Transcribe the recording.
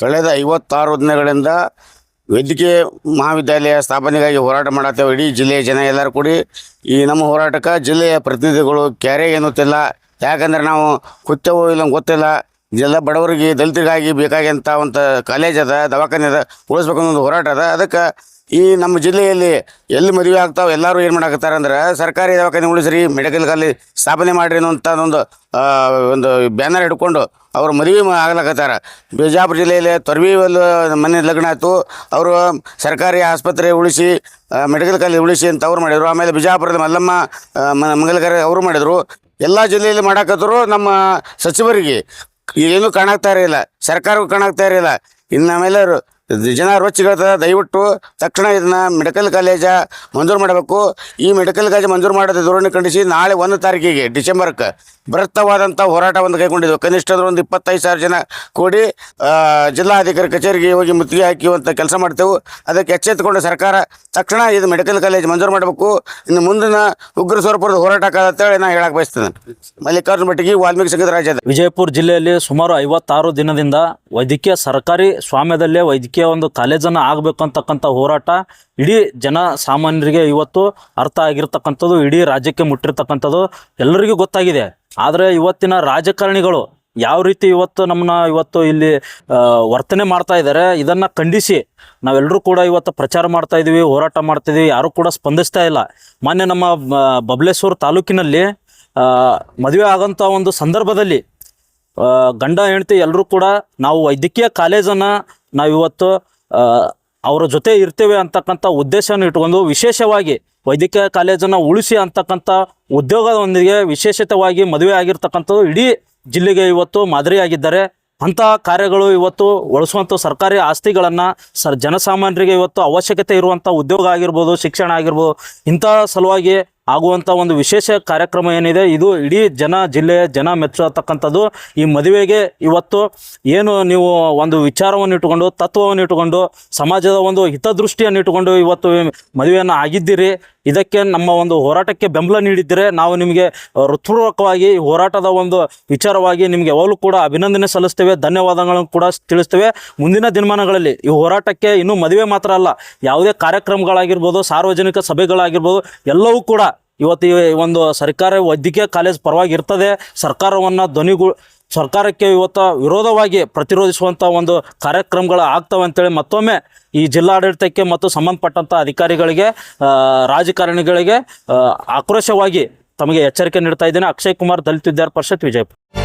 ಕಳೆದ ಐವತ್ತಾರು ದಿನಗಳಿಂದ ವೈದ್ಯಕೀಯ ಮಹಾವಿದ್ಯಾಲಯ ಸ್ಥಾಪನೆಗಾಗಿ ಹೋರಾಟ ಮಾಡತ್ತೇವೆ. ಇಡೀ ಜಿಲ್ಲೆಯ ಜನ ಎಲ್ಲರೂ ಕೂಡಿ ಈ ನಮ್ಮ ಹೋರಾಟಕ್ಕೆ ಜಿಲ್ಲೆಯ ಪ್ರತಿನಿಧಿಗಳು ಕ್ಯಾರೆ ಎನ್ನುತ್ತಿಲ್ಲ. ಯಾಕಂದ್ರೆ ನಾವು ಕುತ್ತೇವೋ ಇಲ್ಲ ಗೊತ್ತಿಲ್ಲ. ಎಲ್ಲ ಬಡವರಿಗೆ ದಲಿತರಿಗಾಗಿ ಬೇಕಾಗಿಂತ ಒಂದು ಕಾಲೇಜ್ ಅದ, ದವಾಖಾನೆ ಅದ, ಉಳಿಸ್ಬೇಕು ಅನ್ನೋ ಹೋರಾಟ ಅದ. ಅದಕ್ಕೆ ಈ ನಮ್ಮ ಜಿಲ್ಲೆಯಲ್ಲಿ ಎಲ್ಲಿ ಮದುವೆ ಆಗ್ತಾವೆ, ಎಲ್ಲರೂ ಏನು ಮಾಡಕತ್ತಾರೆ ಅಂದ್ರೆ ಸರ್ಕಾರಿ ದವಾಖಾನೆ ಉಳಿಸ್ರಿ ಮೆಡಿಕಲ್ ಕಾಲೇಜ್ ಸ್ಥಾಪನೆ ಮಾಡಿರಿ ಅನ್ನೋಂಥ ಒಂದು ಒಂದು ಬ್ಯಾನರ್ ಹಿಡ್ಕೊಂಡು ಅವರು ಮದುವೆ ಆಗ್ಲಕತ್ತಾರ. ಬಿಜಾಪುರ ಜಿಲ್ಲೆಯಲ್ಲಿ ತೊರ್ವಿವಲ್ ಮನೆ ಲಗ್ನ ಆಯಿತು. ಅವರು ಸರ್ಕಾರಿ ಆಸ್ಪತ್ರೆ ಉಳಿಸಿ ಮೆಡಿಕಲ್ ಕಾಲೇಜ್ ಉಳಿಸಿ ಅಂತ ಅವ್ರು ಮಾಡಿದರು. ಆಮೇಲೆ ಬಿಜಾಪುರದ ಮಲ್ಲಮ್ಮ ಮಂಗಲಕರ ಅವರು ಮಾಡಿದರು. ಎಲ್ಲ ಜಿಲ್ಲೆಯಲ್ಲಿ ಮಾಡಾಕತ್ತರು ನಮ್ಮ ಸಚಿವರಿಗೆ. ಏನೂ ಕಾಣಾಗ್ತಾ ಇರಲಿಲ್ಲ. ಸರ್ಕಾರಕ್ಕೂ ಕಾಣಾಗ್ತಾ ಇರಲಿಲ್ಲ. ಇನ್ನು ನಾವೆಲ್ಲರೂ ಜನ ರೊಚ್ಚಿಗಳದ ದಯವಿಟ್ಟು ತಕ್ಷಣ ಇದನ್ನ ಮೆಡಿಕಲ್ ಕಾಲೇಜ ಮಂಜೂರು ಮಾಡಬೇಕು. ಈ ಮೆಡಿಕಲ್ ಕಾಲೇಜ್ ಮಂಜೂರು ಮಾಡೋದು ಧೋರಣೆ ಖಂಡಿಸಿ ನಾಳೆ ಒಂದು ತಾರೀಕಿಗೆ ಡಿಸೆಂಬರ್ಕ್ಕೆ ಬೃಹತ್ತವಾದಂಥ ಹೋರಾಟ ಕೈಗೊಂಡಿದ್ದೆವು ಕನಿಷ್ಠ ಅಂದ್ರೆ ಒಂದು ಇಪ್ಪತ್ತೈದು ಸಾವಿರ ಜನ ಕೂಡಿ ಜಿಲ್ಲಾಧಿಕಾರಿ ಕಚೇರಿಗೆ ಹೋಗಿ ಮುತ್ತಿಗೆ ಹಾಕುವಂಥ ಕೆಲಸ ಮಾಡ್ತೇವೆ. ಅದಕ್ಕೆ ಎಚ್ಚೆತ್ತುಕೊಂಡು ಸರ್ಕಾರ ತಕ್ಷಣ ಇದು ಮೆಡಿಕಲ್ ಕಾಲೇಜ್ ಮಂಜೂರು ಮಾಡಬೇಕು. ಇನ್ನು ಮುಂದಿನ ಉಗ್ರ ಸ್ವರೂಪದ ಹೋರಾಟ ಅಂತೇಳಿ ನಾನು ಹೇಳಕ್ಕೆ ಬಯಸ್ತೇನೆ. ಮಲ್ಲಿಕಾರ್ಜುನ ಮಟ್ಟಿಗೆ ವಾಲ್ಮೀಕಿ ಸಂಘದ ರಾಜ್ಯದ. ವಿಜಯಪುರ ಜಿಲ್ಲೆಯಲ್ಲಿ ಸುಮಾರು ಐವತ್ತಾರು ದಿನದಿಂದ ವೈದ್ಯಕೀಯ ಸರ್ಕಾರಿ ಸ್ವಾಮ್ಯದಲ್ಲೇ ವೈದ್ಯಕೀಯ ಒಂದು ಕಾಲೇಜನ್ನು ಆಗಬೇಕು ಅಂತಕ್ಕಂಥ ಹೋರಾಟ ಇಡೀ ಜನ ಸಾಮಾನ್ಯರಿಗೆ ಇವತ್ತು ಅರ್ಥ ಆಗಿರ್ತಕ್ಕಂಥದ್ದು, ಇಡೀ ರಾಜ್ಯಕ್ಕೆ ಮುಟ್ಟಿರ್ತಕ್ಕಂಥದ್ದು ಎಲ್ಲರಿಗೂ ಗೊತ್ತಾಗಿದೆ. ಆದರೆ ಇವತ್ತಿನ ರಾಜಕಾರಣಿಗಳು ಯಾವ ರೀತಿ ಇವತ್ತು ನಮ್ಮನ್ನ ಇವತ್ತು ಇಲ್ಲಿ ವರ್ತನೆ ಮಾಡ್ತಾ ಇದ್ದಾರೆ, ಇದನ್ನು ಖಂಡಿಸಿ ನಾವೆಲ್ಲರೂ ಕೂಡ ಇವತ್ತು ಪ್ರಚಾರ ಮಾಡ್ತಾ ಇದೀವಿ, ಹೋರಾಟ ಮಾಡ್ತಾ ಇದೀವಿ, ಯಾರು ಕೂಡ ಸ್ಪಂದಿಸ್ತಾ ಇಲ್ಲ. ಮೊನ್ನೆ ನಮ್ಮ ಬಬಲೇಶ್ವರ ತಾಲೂಕಿನಲ್ಲಿ ಮದುವೆ ಆಗಂತ ಒಂದು ಸಂದರ್ಭದಲ್ಲಿ ಗಂಡ ಹೆಂಡತಿ ಎಲ್ಲರೂ ಕೂಡ ನಾವು ವೈದ್ಯಕೀಯ ಕಾಲೇಜನ್ನು ನಾವು ಇವತ್ತು ಅವರ ಜೊತೆ ಇರ್ತೇವೆ ಅಂತಕ್ಕಂಥ ಉದ್ದೇಶವನ್ನು ಇಟ್ಕೊಂಡು ವಿಶೇಷವಾಗಿ ವೈದ್ಯಕೀಯ ಕಾಲೇಜನ್ನು ಉಳಿಸಿ ಅಂತಕ್ಕಂಥ ಉದ್ಯೋಗದೊಂದಿಗೆ ವಿಶೇಷತವಾಗಿ ಮದುವೆ ಆಗಿರ್ತಕ್ಕಂಥದ್ದು ಇಡೀ ಜಿಲ್ಲೆಗೆ ಇವತ್ತು ಮಾದರಿಯಾಗಿದ್ದಾರೆ. ಅಂತಹ ಕಾರ್ಯಗಳು ಇವತ್ತು ಒಳಸುವಂಥ ಸರ್ಕಾರಿ ಆಸ್ತಿಗಳನ್ನು ಸರ್, ಜನಸಾಮಾನ್ಯರಿಗೆ ಇವತ್ತು ಅವಶ್ಯಕತೆ ಇರುವಂಥ ಉದ್ಯೋಗ ಆಗಿರ್ಬೋದು, ಶಿಕ್ಷಣ ಆಗಿರ್ಬೋದು, ಇಂಥ ಸಲುವಾಗಿ ಆಗುವಂಥ ಒಂದು ವಿಶೇಷ ಕಾರ್ಯಕ್ರಮ ಏನಿದೆ, ಇದು ಇಡೀ ಜನ ಜಿಲ್ಲೆಯ ಜನ ಮೆಚ್ಚತಕ್ಕಂಥದ್ದು ಈ ಮದುವೆಗೆ ಇವತ್ತು ಏನು ನೀವು ಒಂದು ವಿಚಾರವನ್ನು ಇಟ್ಟುಕೊಂಡು, ತತ್ವವನ್ನು ಇಟ್ಟುಕೊಂಡು, ಸಮಾಜದ ಒಂದು ಹಿತದೃಷ್ಟಿಯನ್ನು ಇಟ್ಟುಕೊಂಡು ಇವತ್ತು ಮದುವೆಯನ್ನು ಆಗಿದ್ದೀರಿ. ಇದಕ್ಕೆ ನಮ್ಮ ಒಂದು ಹೋರಾಟಕ್ಕೆ ಬೆಂಬಲ ನೀಡಿದ್ದರೆ ನಾವು ನಿಮಗೆ ಹೃತ್ಪೂರ್ವಕವಾಗಿ ಹೋರಾಟದ ಒಂದು ವಿಚಾರವಾಗಿ ನಿಮಗೆ ಯಾವಾಗಲೂ ಕೂಡ ಅಭಿನಂದನೆ ಸಲ್ಲಿಸ್ತೇವೆ, ಧನ್ಯವಾದಗಳನ್ನು ಕೂಡ ತಿಳಿಸ್ತೇವೆ. ಮುಂದಿನ ದಿನಮಾನಗಳಲ್ಲಿ ಈ ಹೋರಾಟಕ್ಕೆ ಇನ್ನೂ ಮದುವೆ ಮಾತ್ರ ಅಲ್ಲ, ಯಾವುದೇ ಕಾರ್ಯಕ್ರಮಗಳಾಗಿರ್ಬೋದು, ಸಾರ್ವಜನಿಕ ಸಭೆಗಳಾಗಿರ್ಬೋದು, ಎಲ್ಲವೂ ಕೂಡ ಇವತ್ತು ಒಂದು ಸರ್ಕಾರಿ ವೈದ್ಯಕೀಯ ಕಾಲೇಜ್ ಪರವಾಗಿ ಇರ್ತದೆ ಸರ್ಕಾರವನ್ನು ಧ್ವನಿಗು, ಸರ್ಕಾರಕ್ಕೆ ಇವತ್ತು ವಿರೋಧವಾಗಿ ಪ್ರತಿರೋಧಿಸುವಂಥ ಒಂದು ಕಾರ್ಯಕ್ರಮಗಳು ಆಗ್ತವೆ ಅಂತೇಳಿ ಮತ್ತೊಮ್ಮೆ ಈ ಜಿಲ್ಲಾಡಳಿತಕ್ಕೆ ಮತ್ತು ಸಂಬಂಧಪಟ್ಟಂಥ ಅಧಿಕಾರಿಗಳಿಗೆ ರಾಜಕಾರಣಿಗಳಿಗೆ ಆಕ್ರೋಶವಾಗಿ ತಮಗೆ ಎಚ್ಚರಿಕೆ ನೀಡ್ತಾ ಇದ್ದೇನೆ. ಅಕ್ಷಯ್ ಕುಮಾರ್, ದಲಿತ ವಿದ್ಯಾರ್ಥಿ ಪರಿಷತ್, ವಿಜಯಪುರ.